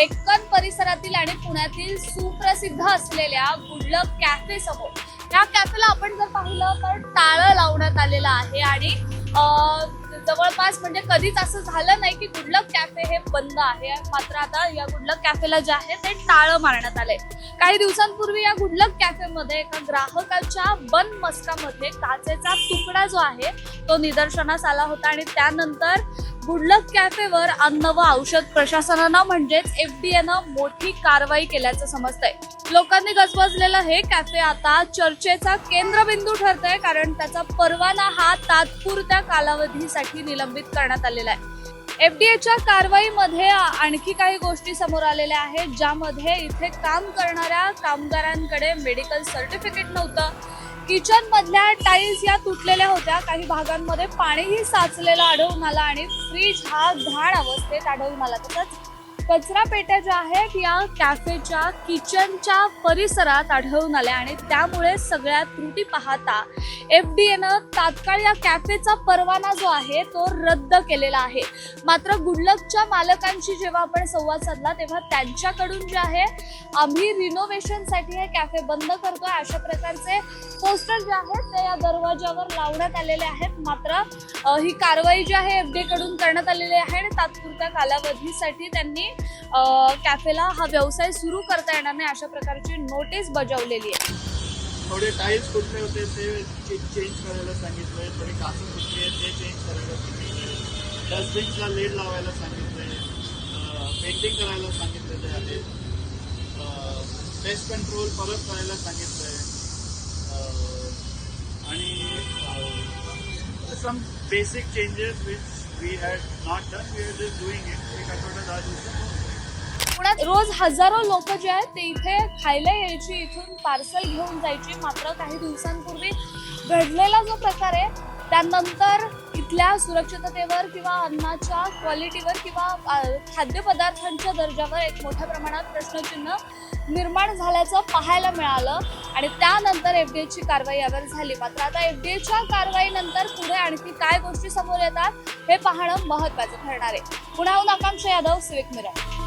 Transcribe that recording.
एकन परिसरातील आणि पुण्यातील सुप्रसिद्ध असलेल्या गुडलक कॅफे समोर. या कॅफेला आपण जर पाहिलं तर टाळं लावण्यात आलेलं आहे आणि जवळपास म्हणजे कधीच असं झालं नाही की गुडलक कॅफे हे बंद आहे. मात्र आता या गुडलक कॅफेला जे आहे ते टाळं मारण्यात आले काही दिवसांपूर्वी या गुडलक कॅफेमध्ये एका ग्राहकाच्या बन मस्कामध्ये काचेचा तुकडा जो आहे तो निदर्शनास आला होता आणि त्यानंतर गुडलक कॅफेवर अन्न व औषध प्रशासनानं म्हणजेच एफ डी एनं मोठी कारवाई केल्याचं समजतंय. लोकांनी गजबजलेलं हे कॅफे आता चर्चेचा केंद्रबिंदू ठरतंय कारण त्याचा परवाना हा तात्पुरत्या कालावधीसाठी निलंबित करण्यात आलेला आहे. एफडीएच्या कारवाईमध्ये आणखी काही गोष्टी समोर आलेल्या आहेत ज्यामध्ये इथे काम करणाऱ्या कामगारांकडे मेडिकल सर्टिफिकेट नव्हतं. किचन मधल्या टाईल्स या तुटलेल्या होत्या. काही भागांमध्ये पाणीही साचलेलं आढळून आलं आणि फ्रीज हा घाण अवस्थेत आढळून आला. तसंच कचरा पेट्या ज्या आहेत या कॅफेच्या किचनच्या परिसरात आढळून आल्या आणि त्यामुळे सगळ्या त्रुटी पाहता एफ डी एनं तात्काळ या कॅफेचा परवाना जो आहे तो रद्द केलेला आहे. मात्र गुडलकच्या मालकांशी जेव्हा आपण संवाद साधला तेव्हा त्यांच्याकडून जे आहे आम्ही रिनोव्हेशनसाठी हे कॅफे बंद करतोय अशा प्रकारचे पोस्टर जे आहेत ते या दरवाजावर लावण्यात आलेले आहेत. मात्र ही कारवाई जी आहे एफकडून करण्यात आलेली आहे आणि तात्पुरत्या कालावधीसाठी त्यांनी कॅफेला हा व्यवसाय सुरू करता येणार नाही अशा प्रकारची नोटीस बजावलेली आहे. थोडे टाईल्स कुठले होते ते चेंज करायला सांगितलंय. थोडी कासे कुठले ते चेंज करायला सांगितलंय. डस्टबिनला लेड लावायला सांगितलंय. पेंटिंग करायला सांगितलेले आहे. पेस्ट कंट्रोल परत करायला सांगितलंय. आहे आणि सम बेसिक चेंजेस विथ एक आठवडा दहा दिवसात पुण्यात रोज हजारो लोक जे आहेत ते इथे खायला यायची इथून पार्सल घेऊन जायची. मात्र काही दिवसांपूर्वी घडलेला जो प्रकार आहे त्यानंतर इथल्या सुरक्षिततेवर किंवा अन्नाच्या क्वालिटीवर किंवा खाद्यपदार्थांच्या दर्जावर एक मोठ्या प्रमाणात प्रश्नचिन्ह निर्माण झाल्याचं पाहायला मिळालं. आणि त्यानंतर एफ डी एची कारवाई यावर झाली. मात्र आता एफ डी एच्या कारवाईनंतर आणखी काय गोष्टी समोर येतात हे पाहणं महत्त्वाचं ठरणार आहे. पुण्याहून आकांक्षा यादव सिविक मिरर